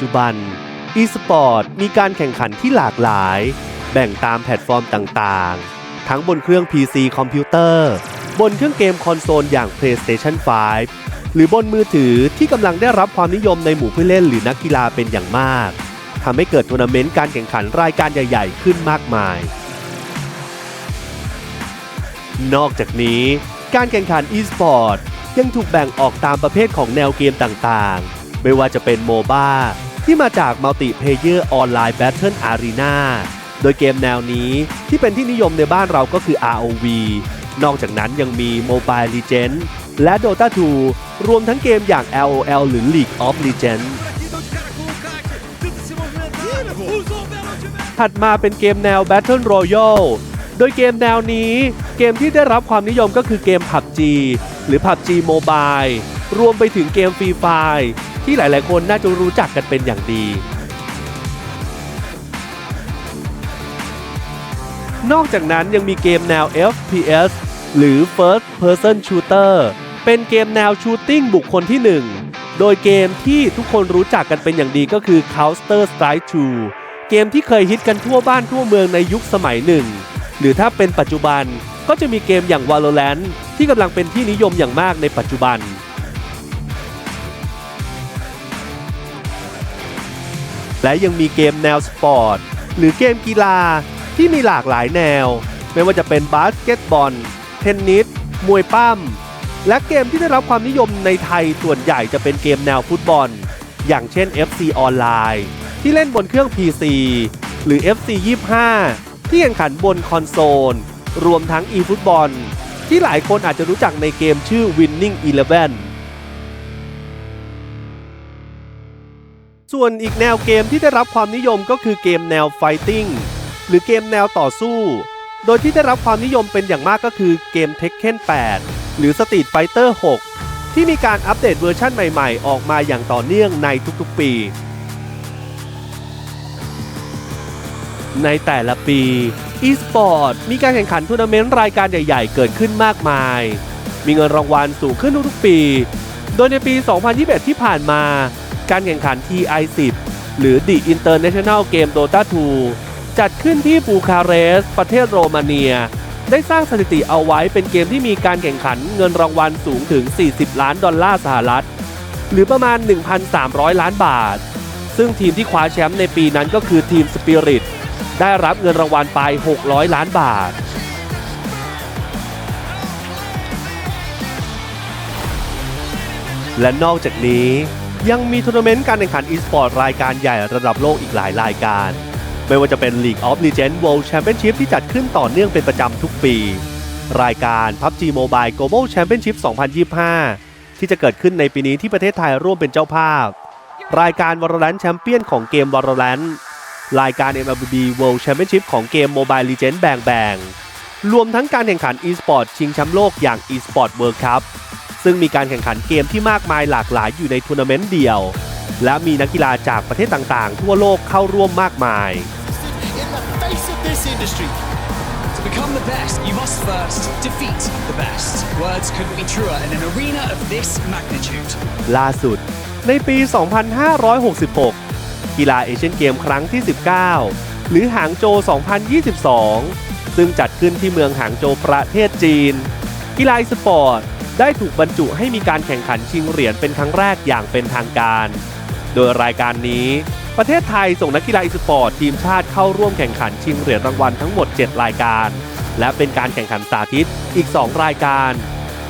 จุบัน e-sport มีการแข่งขันที่หลากหลาย แบ่งตามแพลตฟอร์มต่างๆ ทั้งบนเครื่อง PC คอมพิวเตอร์ บนเครื่องเกมคอนโซลอย่าง PlayStation 5 หรือบนมือถือที่กำลังได้รับความนิยมในหมู่ผู้เล่นหรือนักกีฬาเป็นอย่างมากทำให้เกิดทัวร์นาเมนต์การแข่งขันรายการใหญ่ ๆ ขึ้นมากมาย นอกจากนี้การแข่งขัน e-sport ยังถูกแบ่งออกตามประเภทของแนวเกมต่างๆ ไม่ว่าจะเป็นโมบ้า ที่มาจาก Multiplayer Online Battle Arena โดยเกมแนวนี้ที่เป็นที่นิยมในบ้านเราก็คือ ROV นอกจากนั้นยังมี Mobile Legends และ Dota 2 รวมทั้งเกมอย่าง LOL หรือ League of Legends ถัดมาเป็นเกมแนว Battle Royale โดยเกมแนวนี้ เกมที่ได้รับความนิยมก็คือเกม PUBG หรือ PUBG Mobile รวมไปถึงเกม Free Fire ที่หลาย ๆ คนน่าจะรู้จักกันเป็นอย่างดี นอกจากนั้นยังมีเกมแนว FPS หรือ First Person Shooter เป็นเกมแนวชูตติ้งบุคคลที่ 1 โดยเกมที่ทุกคนรู้จักกันเป็นอย่างดีก็คือ Counter Strike 2 เกมที่เคยฮิตกันทั่วบ้านทั่วเมืองในยุคสมัยหนึ่ง หรือถ้าเป็นปัจจุบันก็จะมีเกมอย่าง Valorant ที่กำลังเป็นที่นิยมอย่างมากในปัจจุบัน และยังมีเกมแนวสปอร์ต หรือเกมกีฬาที่มีหลากหลายแนว ไม่ว่าจะเป็นบาสเกตบอล เทนนิส มวยปั้ม และเกมที่ได้รับความนิยมในไทยส่วนใหญ่จะเป็นเกมแนวฟุตบอล อย่างเช่น FC ออนไลน์ที่เล่นบนเครื่อง PC หรือ FC 25 ที่แข่งขันบนคอนโซล รวมทั้ง eFootball ที่หลายคนอาจจะรู้จักในเกมชื่อ Winning Eleven ส่วนอีกแนวเกมที่ได้รับความนิยมก็คือเกมแนว Fighting หรือเกมแนวต่อสู้ โดยที่ได้รับความนิยมเป็นอย่างมากก็คือเกม Tekken 8 หรือ Street Fighter 6 ที่มีการอัปเดตเวอร์ชั่นใหม่ๆ ออกมาอย่างต่อเนื่องในทุกๆปี ในแต่ละปี e-sport มีการแข่งขันทัวร์นาเมนต์รายการใหญ่ๆ เกิดขึ้นมากมาย มีเงินรางวัลสูงขึ้นทุกๆปี โดยในปี 2021 ที่ผ่านมา การแข่งขัน TI10 หรือ The International Game Dota 2 จัดขึ้นที่บูคาเรสต์ประเทศโรมาเนีย ได้สร้างสถิติเอาไว้เป็นเกมที่มีการแข่งขันเงินรางวัลสูงถึง 40 ล้านดอลลาร์สหรัฐ หรือประมาณ 1,300 ล้านบาท ซึ่งทีมที่คว้าแชมป์ในปีนั้นก็คือทีม Spirit ได้รับเงินรางวัลไป 600 ล้านบาทและนอกจากนี้ ยังมีทัวร์นาเมนต์การแข่งขัน e-sport รายการใหญ่ระดับโลกอีกหลายรายการ ไม่ว่าจะเป็น League of Legends World Championship ที่จัดขึ้นต่อเนื่องเป็นประจำทุกปี รายการ PUBG Mobile Global Championship 2025 ที่จะเกิดขึ้นในปีนี้ที่ประเทศไทยร่วมเป็นเจ้าภาพ รายการ Valorant Champion ของเกม Valorant รายการ MLB World Championship ของเกม Mobile Legends แบงแบงรวมทั้งการแข่งขัน e-sport ชิงแชมป์โลกอย่าง e-sport World Cup ซึ่งมีการแข่งขันเกมที่มากมายหลากหลายอยู่ในทัวร์นาเมนต์เดียว และมีนักกีฬาจากประเทศต่างๆ ทั่วโลกเข้าร่วมมากมาย in the face of this industry. To become the best, you must first defeat the best. Words couldn't be truer in an arena of this magnitude. ล่าสุด ในปี 2566 กีฬาเอเชียนเกมครั้งที่ 19 หรือหางโจว2022 ซึ่งจัดขึ้นที่เมืองหางโจวประเทศจีน กีฬาอีสปอร์ต ได้ถูกบรรจุให้มีการแข่งขันชิงเหรียญเป็นครั้งแรกอย่างเป็นทางการ โดยรายการนี้ ประเทศไทยส่งนักกีฬาอีสปอร์ตทีมชาติเข้าร่วมแข่งขันชิงเหรียญรางวัลทั้งหมด 7 รายการ และเป็นการแข่งขันสาธิตอีก 2 รายการ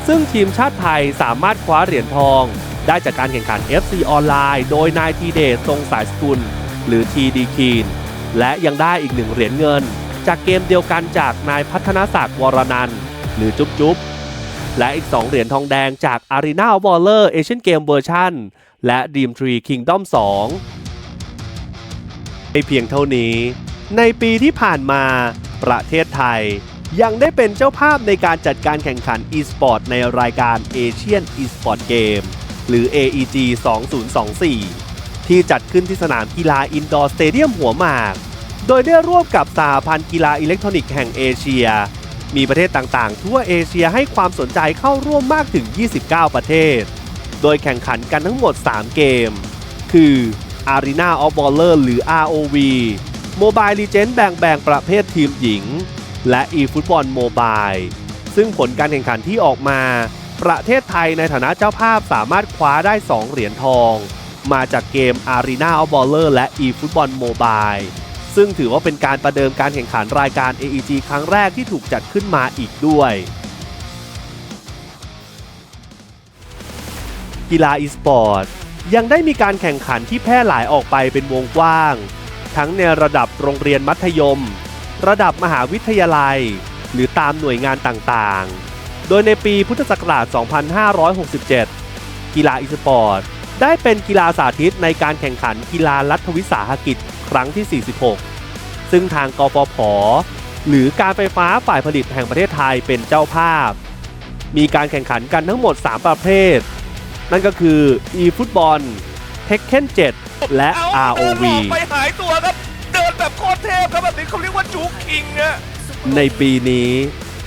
ซึ่งทีมชาติไทยสามารถคว้าเหรียญทอง ได้จากการแข่งขัน FC ออนไลน์ โดยนายทีเดชทรงสายสกุล หรือทีดีคีนและยังได้อีกหนึ่งเหรียญเงิน จากเกมเดียวกันจากนายพัฒนศักดิ์วรนันท์หรือจุ๊บจุ๊บ และอีก 2 เหรียญทองแดงจาก Arena w a l l e r Asian Game Version และ Dream Tree Kingdom 2ไม่เพียงเท่านี้ ในปีที่ผ่านมาประเทศไทย ยังได้เป็นเจ้าภาพในการจัดการแข่งขัน e-sport ในรายการ Asian e-sport Game หรือ AEG 2024 ที่จัดขึ้นที่สนามกีฬาอินดอร์สเตเดียมหัวหมาก โดยได้ร่วมกับสหพันธ์กีฬาอิเล็กทรอนิกส์แห่งเอเชีย มีประเทศต่างๆ ทั่วเอเชียให้ความสนใจเข้าร่วมมากถึง 29 ประเทศ โดยแข่งขันกันทั้งหมด 3 เกม คือ Arena of Baller หรือ ROV Mobile Legends แบ่งแบ่งประเภททีมหญิง และ eFootball Mobile ซึ่งผลการแข่งขันที่ออกมา ประเทศไทยในฐานะเจ้าภาพสามารถคว้าได้ 2 เหรียญทอง มาจากเกม Arena of Baller และ eFootball Mobile ซึ่งถือว่าเป็นการประเดิมการแข่งขันรายการ AEG ครั้งแรกที่ถูกจัดขึ้นมาอีกด้วย กีฬาอีสปอร์ตยังได้มีการแข่งขันที่แพร่หลายออกไปเป็นวงกว้าง ทั้งในระดับโรงเรียนมัธยม ระดับมหาวิทยาลัย หรือตามหน่วยงานต่างๆ โดยในปีพุทธศักราช 2567 กีฬาอีสปอร์ตได้เป็นกีฬาสาธิตในการแข่งขันกีฬารัฐวิสาหกิจครั้งที่ 46 ซึ่งทางกฟผ หรือการไฟฟ้าฝ่ายผลิตแห่งประเทศไทยเป็นเจ้าภาพ มีการแข่งขันกันทั้งหมด 3 ประเภท นั่นก็คือ e-football Tekken 7 และเอา ROV เดินหลอกไปหายตัวครับ เดินแบบโคตรเทพครับแบบนี้เขาเรียกว่าจูคิงอะในปีนี้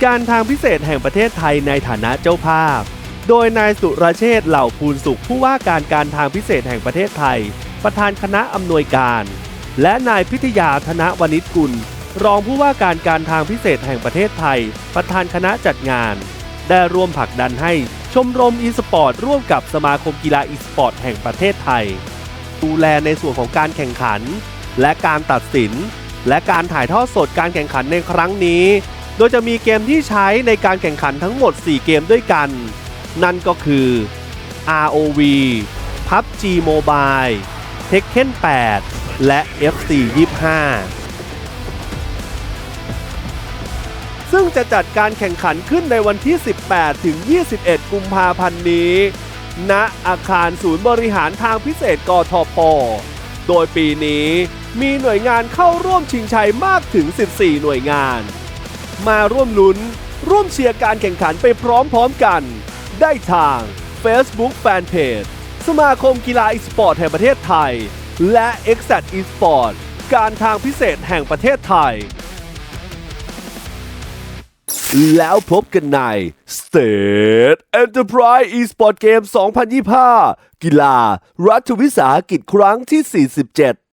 การทางพิเศษแห่งประเทศไทยในฐานะเจ้าภาพ โดยนายสุรเชษฐ์เหล่าภูลสุขผู้ว่าการการทางพิเศษแห่งประเทศไทย ประธานคณะอำนวยการ และนายพิทยาธนวณิชกุล รองผู้ว่าการการทางพิเศษแห่งประเทศไทย ประธานคณะจัดงาน ได้ร่วมผลักดันให้ชมรมอีสปอร์ตร่วมกับสมาคมกีฬาอีสปอร์ตแห่งประเทศไทย ดูแลในส่วนของการแข่งขัน และการตัดสิน และการถ่ายทอดสดการแข่งขันในครั้งนี้ โดยจะมีเกมที่ใช้ในการแข่งขันทั้งหมด 4 เกมด้วยกัน นั่นก็คือ ROV PUBG Mobile Tekken 8 และ FC 25 ซึ่งจะจัดการแข่งขันขึ้นในวันที่ 18 ถึง 21 กุมภาพันธ์นี้ ณ อาคารศูนย์บริหารทางพิเศษกทพ โดยปีนี้มีหน่วยงานเข้าร่วมชิงชัยมากถึง 14 หน่วยงาน มาร่วมลุ้น ร่วมเชียร์การแข่งขันไปพร้อมๆกัน ได้ทาง Facebook Fanpage สมาคมกีฬาอีสปอร์ตแห่งประเทศไทย และ e x a t eSport การทางพิเศษแห่งประเทศไทย แล้วพบกันใน State Enterprise eSport Game 2025 กีฬา รัฐวิสาหกิจครั้งที่ 47